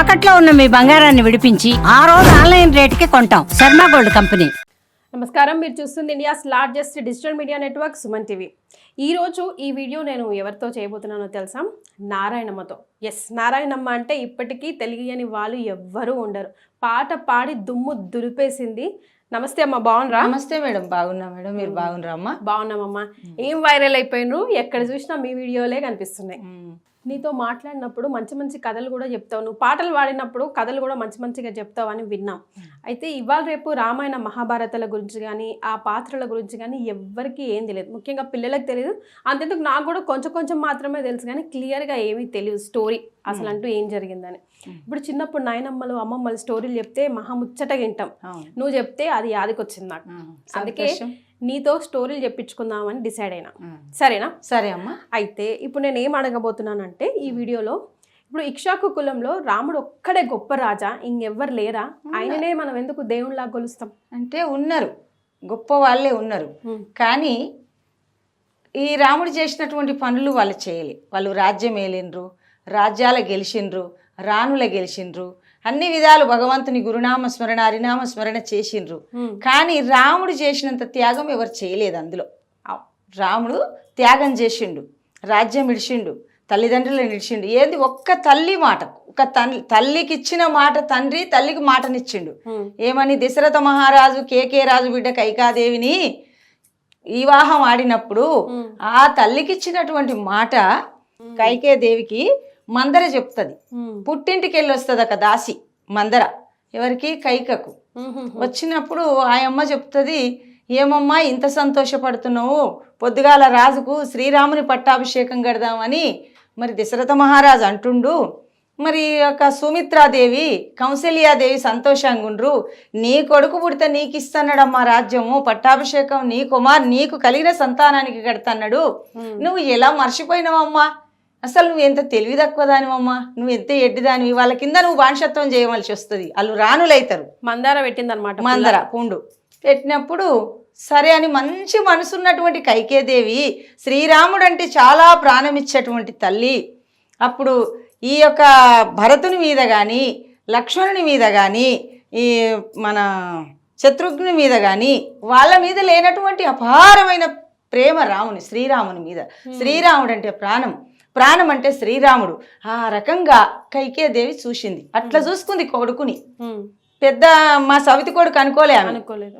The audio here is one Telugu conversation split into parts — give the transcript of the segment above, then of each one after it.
తాకట్లో ఉన్న మీ బంగారాన్ని విడిపించి ఆ రోజు ఆన్లైన్ రేటుకి కొంటాం. Sharma gold company. నమస్కారం. మీరు చూస్తుంది India's largest digital media network Suman TV. ఈరోజు ఈ వీడియో నేను ఎవరితో చేయబోతున్నానో తెలుసా? నారాయణమ్మతో. ఎస్ నారాయణమ్మ అంటే ఇప్పటికీ తెలియని వాళ్ళు ఎవ్వరూ ఉండరు. పాట పాడి దుమ్ము దులిపేసింది. నమస్తే అమ్మ బాగున్నారా? నమస్తే మేడం బాగున్నా మేడం. మీరు బాగున్నారా అమ్మా? బాగున్నామమ్మా. ఏం వైరల్ అయిపోయినరు? ఎక్కడ చూసినా మీ వీడియోలే కనిపిస్తున్నాయి. నీతో మాట్లాడినప్పుడు మంచి మంచి కథలు కూడా చెప్తావు. నువ్వు పాటలు పాడినప్పుడు కథలు కూడా మంచి మంచిగా చెప్తావు అని విన్నాం. అయితే ఇవాళ రేపు రామాయణ మహాభారతాల గురించి కానీ ఆ పాత్రల గురించి కానీ ఎవ్వరికీ ఏం తెలియదు. ముఖ్యంగా పిల్లలకు తెలియదు. అంతెందుకు నాకు కూడా కొంచెం కొంచెం మాత్రమే తెలుసు కానీ క్లియర్గా ఏమీ తెలియదు స్టోరీ అసలు అంటూ ఏం జరిగిందని. ఇప్పుడు చిన్నప్పుడు నాయనమ్మలు అమ్మమ్మలు స్టోరీలు చెప్తే మహా ముచ్చటగా వింటాం. నువ్వు చెప్తే అది యాదికొచ్చింది నాకు. అందుకే. నీతో స్టోరీలు చెప్పించుకుందామని డిసైడ్ అయినా. సరేనా? సరే అమ్మా. అయితే ఇప్పుడు నేను ఏం అడగబోతున్నానంటే ఈ వీడియోలో ఇప్పుడు ఇక్షాకు కులంలో రాముడు ఒక్కడే గొప్ప రాజా ఇంకెవ్వరు లేరా? ఆయననే మనం ఎందుకు దేవుళ్ళలా కొలుస్తాం అంటే ఉన్నారు. గొప్ప వాళ్ళే ఉన్నారు. కానీ ఈ రాముడు చేసినటువంటి పనులు వాళ్ళు చేయలే. వాళ్ళు రాజ్యం ఏలిండ్రు రాజ్యాల గెలిచిండ్రు రాణుల గెలిచిండ్రు అన్ని విధాలు భగవంతుని గురునామ స్మరణ హరినామ స్మరణ చేసిండ్రు. కానీ రాముడు చేసినంత త్యాగం ఎవరు చేయలేదు అందులో. రాముడు త్యాగం చేసిండు రాజ్యం ఇడిచిండు తల్లిదండ్రులను ఇడిచిండు ఏది? ఒక్క తల్లి మాట ఒక తల్లి తల్లికి ఇచ్చిన మాట తండ్రి తల్లికి మాటనిచ్చిండు. ఏమని? దశరథ మహారాజు కేకే రాజు బిడ్డ కైకాదేవిని వివాహం ఆడినప్పుడు. ఆ తల్లికి ఇచ్చినటువంటి మాట కైకేదేవికి మందర చెప్తుంది. పుట్టింటికి వెళ్ళి వస్తుంది ఒక దాసి మందర. ఎవరికి? కైకకు. వచ్చినప్పుడు ఆ అమ్మ చెప్తుంది ఏమమ్మా ఇంత సంతోషపడుతున్నావు? పొద్దుగాల రాజుకు శ్రీరాముని పట్టాభిషేకం కడదామని మరి దశరథ మహారాజు అంటుండు. మరి ఒక సుమిత్రాదేవి కౌశల్యాదేవి సంతోషంగా ఉండ్రు నీ కొడుకు పుడితే నీకు ఇస్తున్నాడమ్మా రాజ్యము. పట్టాభిషేకం నీ కుమార్ నీకు కలిగిన సంతానానికి కడతన్నాడు. నువ్వు ఎలా మర్చిపోయినావమ్మా? అసలు నువ్వు ఎంత తెలివి తక్కువ దానివమ్మా? నువ్వు ఎంత ఎడ్డిదానివి వాళ్ళ కింద నువ్వు బానిసత్వం చేయవలసి వస్తుంది. వాళ్ళు రాణులైతారు. మందార పెట్టిందనమాట మందర పుండు. పెట్టినప్పుడు సరే అని మంచి మనసున్నటువంటి కైకేదేవి శ్రీరాముడు అంటే చాలా ప్రాణమిచ్చేటువంటి తల్లి. అప్పుడు ఈ యొక్క భరతుని మీద కానీ లక్ష్మణుని మీద కానీ ఈ మన శత్రుఘ్ని మీద కానీ వాళ్ళ మీద లేనటువంటి అపారమైన ప్రేమ రాముని శ్రీరాముని మీద. శ్రీరాముడు అంటే ప్రాణం. ప్రాణం అంటే శ్రీరాముడు. ఆ రకంగా కైకేదేవి చూసింది. అట్లా చూసుకుంది కొడుకుని. పెద్ద మా సవితి కొడుకు అనుకోలే అనుకోలేదు.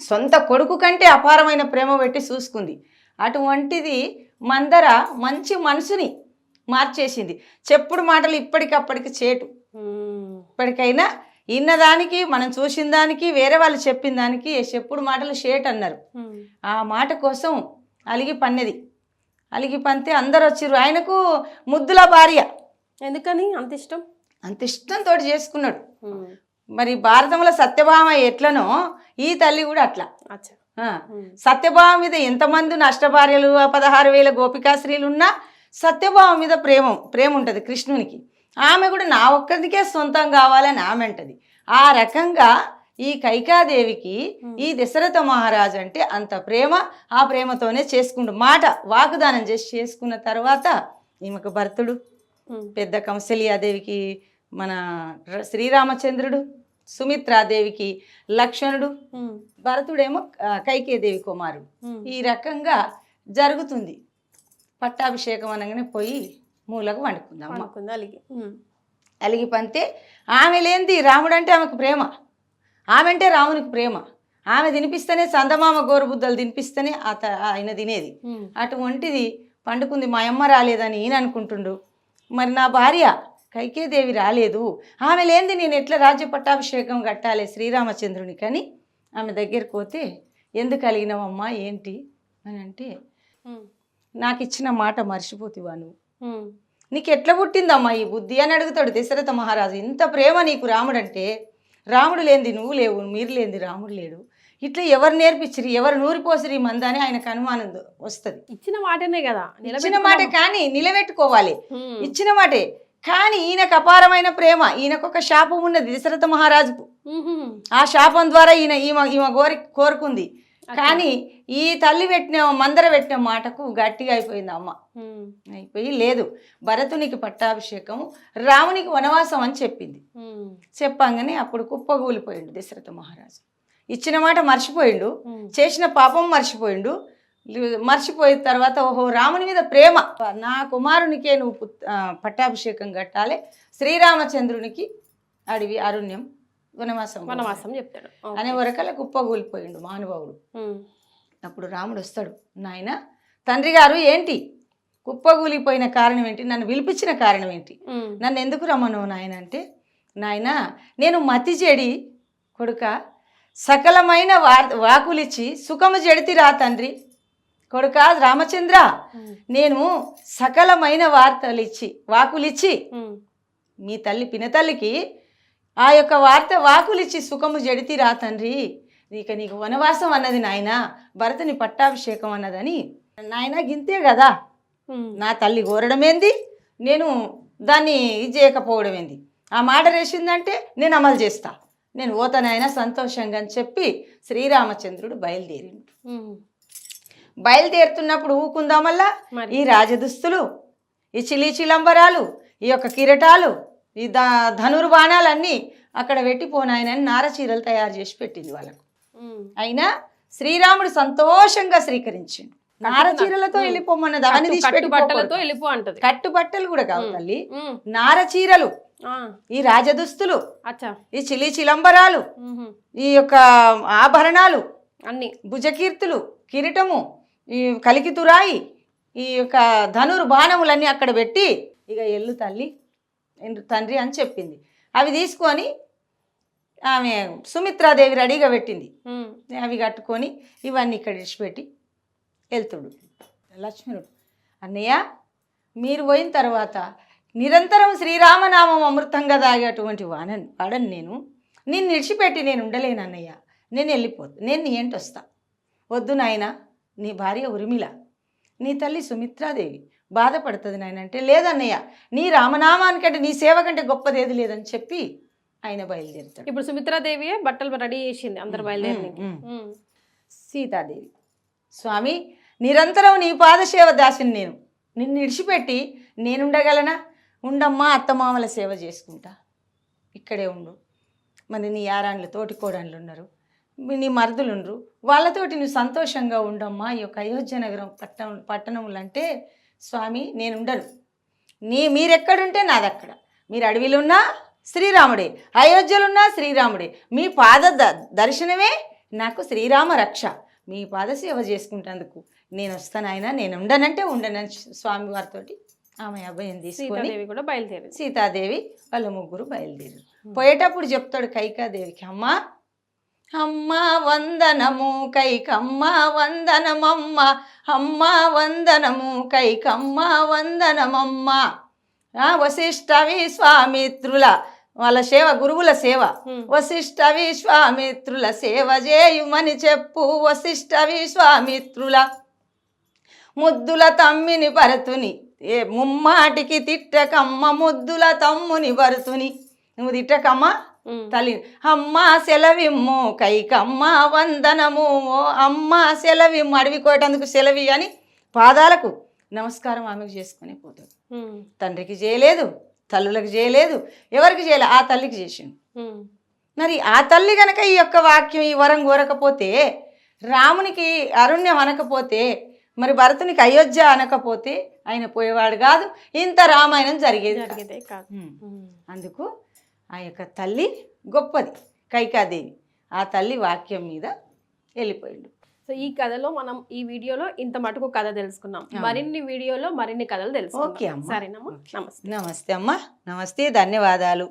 సొంత కొడుకు కంటే అపారమైన ప్రేమ పెట్టి చూసుకుంది. అటువంటిది మందర మంచి మనసుని మార్చేసింది. చెప్పుడు మాటలు ఇప్పటికప్పటికి చేటు. ఇప్పటికైనా ఇన్నదానికి మనం చూసిన దానికి వేరే వాళ్ళు చెప్పిన దానికి చెప్పుడు మాటలు షేట్ అన్నారు. ఆ మాట కోసం అలిగి పన్నెది. అలిగి పంతే అందరు వచ్చిర్రు ఆయనకు ముద్దుల భార్య. ఎందుకని? అంత ఇష్టం? అంత ఇష్టంతో చేసుకున్నాడు. మరి భారతంలో సత్యభామ ఎట్లనో ఈ తల్లి కూడా అట్లా. సత్యభామ మీద ఎంతమంది నష్టభార్యలు పదహారు వేల గోపికాశ్రీలు ఉన్నా సత్యభామ మీద ప్రేమ ప్రేమ ఉంటుంది కృష్ణునికి. ఆమె కూడా నా ఒక్కరికే సొంతం కావాలని ఆమె అంటది. ఆ రకంగా ఈ కైకాదేవికి ఈ దశరథ మహారాజు అంటే అంత ప్రేమ ఆ ప్రేమతోనే చేసుకుండు మాట వాగ్దానం చేసి చేసుకున్న తర్వాత ఈమెకు భర్తుడు. పెద్ద కౌశల్యాదేవికి మన శ్రీరామచంద్రుడు సుమిత్రాదేవికి లక్ష్మణుడు. భరతుడేమో కైకేదేవి కుమారుడు. ఈ రకంగా జరుగుతుంది పట్టాభిషేకం అనగానే పోయి మూలకు వండుకుందాం అలిగి. అలిగి పంతే ఆమె లేనిది రాముడు అంటే ఆమెకు ప్రేమ ఆమె అంటే రామునికి ప్రేమ. ఆమె తినిపిస్తేనే సందమామ గోరుబుద్దలు తినిపిస్తేనే ఆ ఆయన తినేది. అటువంటిది పండుకుంది మా అమ్మ రాలేదని ఈయన అనుకుంటుండు. మరి నా భార్య కైకేదేవి రాలేదు. ఆమె లేనిది నేను ఎట్లా రాజ్య పట్టాభిషేకం కట్టాలి శ్రీరామచంద్రునికి అని ఆమె దగ్గరికి పోతే ఎందుకు కలిగినవమ్మా ఏంటి? అని అంటే. నాకు ఇచ్చిన మాట మర్చిపోతివా నువ్వు. నీకు ఎట్లా పుట్టిందమ్మా ఈ బుద్ధి? అని అడుగుతాడు దశరథ మహారాజు. ఇంత ప్రేమ నీకు రాముడంటే రాముడు లేనిది నువ్వు లేవు మీరు లేనిది రాముడు లేడు. ఇట్లా ఎవరు నేర్పించిరి ఎవరు నూరిపోసిరి ఈ మంద అని ఆయనకు అనుమానం వస్తుంది. ఇచ్చిన మాటనే కదా ఇచ్చిన మాట కానీ నిలబెట్టుకోవాలి. ఇచ్చిన మాటే కానీ ఈయనకు అపారమైన ప్రేమ ఈయనకు ఒక శాపం ఉన్నది దశరథ మహారాజుకు. ఆ శాపం ద్వారా ఈయన ఈమె ఈమె కోరి కోరుకుంది. కానీ ఈ తల్లి పెట్టిన మందర పెట్టిన మాటకు గట్టిగా అయిపోయింది అమ్మ. అయిపోయి లేదు భరతునికి పట్టాభిషేకం రామునికి వనవాసం అని చెప్పింది. చెప్పంగానే అప్పుడు కుప్పగూలిపోయిండు దశరథ మహారాజు. ఇచ్చిన మాట మర్చిపోయిండు. చేసిన పాపం మర్చిపోయిండు. మర్చిపోయిన తర్వాత ఓహో రాముని మీద ప్రేమ. నా కుమారునికే నువ్వు పట్టాభిషేకం కట్టాలి. శ్రీరామచంద్రునికి అడవి అరుణ్యం వనవాసం వనవాసం చెప్తాడు. అనే వరకల్లా కుప్పగూలిపోయిండు మహానుభావుడు. అప్పుడు రాముడు వస్తాడు నాయన తండ్రి గారు ఏంటి? కుప్పగూలిపోయిన కారణం ఏంటి నన్ను పిలిపించిన కారణం ఏంటి నన్ను ఎందుకు రమ్మను నాయన? అంటే నాయన నేను మతి చెడి కొడుక సకలమైన వా వాకులిచ్చి సుఖము చెడితిరా తండ్రి. కొడుక రామచంద్ర నేను సకలమైన వార్తలు ఇచ్చి వాకులిచ్చి మీ తల్లి పినతల్లికి ఆ యొక్క వార్త వాకులిచ్చి సుఖము జడితిరా తండ్రి. ఇక నీకు వనవాసం అన్నది నాయన భరతుని పట్టాభిషేకం అన్నదని. నాయన గింతే కదా నా తల్లి కోరడమేంది? నేను దాన్ని ఇది చేయకపోవడం ఏంది? ఆ మాట రేసిందంటే నేను అమలు చేస్తా. నేను ఓతనైనా సంతోషంగా అని చెప్పి శ్రీరామచంద్రుడు బయలుదేరిండు. బయలుదేరుతున్నప్పుడు ఊకుందామల్లా మరి? ఈ రాజదుస్తులు ఈ చిలి చిలంబరాలు ఈ యొక్క కిరటాలు ఈ ద ధనుర్బాణాలన్నీ అక్కడ పెట్టిపోనాయనని నారచీరలు తయారు చేసి పెట్టింది వాళ్ళకు. అయినా శ్రీరాముడు సంతోషంగా స్వీకరించిండు. నారచీరలతో వెళ్ళిపోమన్నది అవన్నీ కట్టు- తీసి కట్టు బట్టలతో. వెళ్ళిపో అంటది కట్టు బట్టలు కూడా కావు తల్లి. నారచీరలు ఈ రాజదుస్తులు ఈ చిలి చిలంబరాలు ఈ యొక్క ఆభరణాలు అన్ని. భుజకీర్తులు కిరీటము ఈ కలికితురాయి ఈ యొక్క ధనుర్ బాణములన్నీ అక్కడ పెట్టి ఇక ఎల్లు తల్లి తండ్రి అని చెప్పింది. అవి తీసుకొని ఆమె సుమిత్రాదేవి రెడీగా పెట్టింది. అవి కట్టుకొని ఇవన్నీ ఇక్కడ ఇడిచిపెట్టి వెళ్తుడు. లక్ష్మణుడు అన్నయ్య మీరు పోయిన తర్వాత నిరంతరం శ్రీరామనామం అమృతంగా తాగేటువంటి వానని వాడని నేను. నిన్ను ఇడిచిపెట్టి నేను ఉండలేను అన్నయ్య. నేను వెళ్ళిపోతా. నేను నీ ఏంటి వస్తా. వద్దు నాయన నీ భార్య ఉర్మిళ నీ తల్లి సుమిత్రాదేవి. బాధపడుతుంది నాయన అంటే లేదన్నయ్య నీ రామనామానికంటే నీ సేవ కంటే గొప్పది ఏది లేదని చెప్పి ఆయన బయలుదేరుతాడు. ఇప్పుడు సుమిత్రాదేవి బట్టలు రెడీ చేసింది అందరు బయలుదేరి. సీతాదేవి. స్వామి నిరంతరం నీ పాదసేవ దాసిని నేను. నిన్ను ఇడిచిపెట్టి నేనుండగలనా? ఉండమ్మా అత్తమామల సేవ చేసుకుంటా. ఇక్కడే ఉండు. మరి నీ యారాన్లు తోటి కోడన్లు ఉన్నారు నీ మరుదులు ఉండరు వాళ్ళతోటి నువ్వు సంతోషంగా ఉండమ్మా. ఈ యొక్క అయోధ్య నగరం పట్టణం పట్టణములు అంటే స్వామి నేను ఉండను నీ మీరెక్కడుంటే నాదక్కడ. మీరు అడవిలున్నా శ్రీరాముడే. అయోధ్యలున్నా శ్రీరాముడే. మీ పాద దర్శనమే నాకు శ్రీరామ రక్ష. మీ పాద సేవ చేసుకుంటేందుకు నేను వస్తాను ఆయన నేను ఉండనంటే ఉండనని స్వామి వారితో ఆమె అభయం తీసుకొని సీతాదేవి కూడా బయలుదేరింది. సీతాదేవి వాళ్ళ ముగ్గురు బయలుదేరారు పోయేటప్పుడు చెప్తాడు కైకాదేవికి అమ్మా అమ్మ వందనము కైకమ్మ వందనమమ్మ అమ్మ వందనము కైకమ్మ వందనమమ్మ. ఆ, వశిష్ఠ విశ్వామిత్రుల వాళ్ళ సేవ గురువుల సేవ. వశిష్ఠ విశ్వామిత్రుల సేవ చేయుమని చెప్పు వశిష్ఠ విశ్వామిత్రుల ముద్దుల తమ్మిని భరతుని ఏ ముమ్మాటికి తిట్టకమ్మ ముద్దుల తమ్ముని భరతుని నువ్వు తిట్టకమ్మ తల్లి. అమ్మ సెలవిమ్ము కైకమ్మ వందనము. ఓ అమ్మ సెలవిమ్ము. అడవి కోయటందుకు సెలవి అని పాదాలకు నమస్కారం ఆమెకు చేసుకుని పోతాడు ఉమ్, తండ్రికి చేయలేదు. తల్లులకు చేయలేదు ఎవరికి చేయలేదు ఆ తల్లికి చేసిండు. మరి ఆ తల్లి గనక ఈ యొక్క వాక్యం ఈ వరం కోరకపోతే రామునికి అరుణ్యం అనకపోతే మరి భరతునికి అయోధ్య అనకపోతే ఆయన పోయేవాడు కాదు. ఇంత రామాయణం జరిగేది. జరిగేదే కాదు. అందుకు ఆ యొక్క తల్లి గొప్పది కైకాదేవి. ఆ తల్లి వాక్యం మీద వెళ్ళిపోయిండు. సో ఈ కథలో మనం ఈ వీడియోలో ఇంత మటుకు కథ తెలుసుకున్నాం. మరిన్ని వీడియోలో మరిన్ని కథలు అమ్మా. సరేనమ్మా. నమస్తే. నమస్తే అమ్మా. నమస్తే. ధన్యవాదాలు.